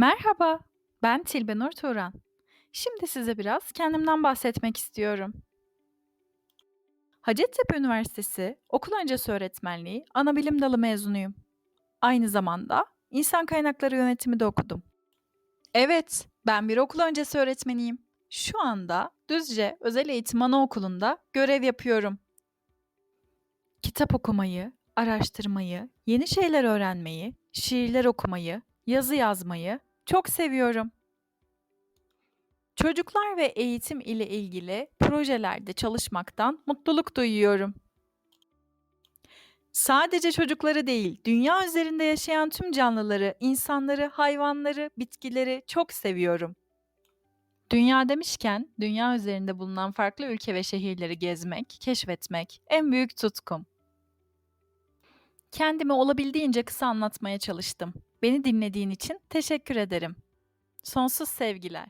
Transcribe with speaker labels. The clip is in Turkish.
Speaker 1: Merhaba, ben Tilbe Nur Turan. Şimdi size biraz kendimden bahsetmek istiyorum. Hacettepe Üniversitesi Okul Öncesi Öğretmenliği Anabilim Dalı mezunuyum. Aynı zamanda İnsan Kaynakları Yönetimi de okudum. Evet, ben bir okul öncesi öğretmeniyim. Şu anda Düzce Özel Eğitim Anaokulu'nda görev yapıyorum. Kitap okumayı, araştırmayı, yeni şeyler öğrenmeyi, şiirler okumayı, yazı yazmayı çok seviyorum. Çocuklar ve eğitim ile ilgili projelerde çalışmaktan mutluluk duyuyorum. Sadece çocukları değil, dünya üzerinde yaşayan tüm canlıları, insanları, hayvanları, bitkileri çok seviyorum. Dünya demişken, dünya üzerinde bulunan farklı ülke ve şehirleri gezmek, keşfetmek en büyük tutkum. Kendimi olabildiğince kısa anlatmaya çalıştım. Beni dinlediğin için teşekkür ederim. Sonsuz sevgiler.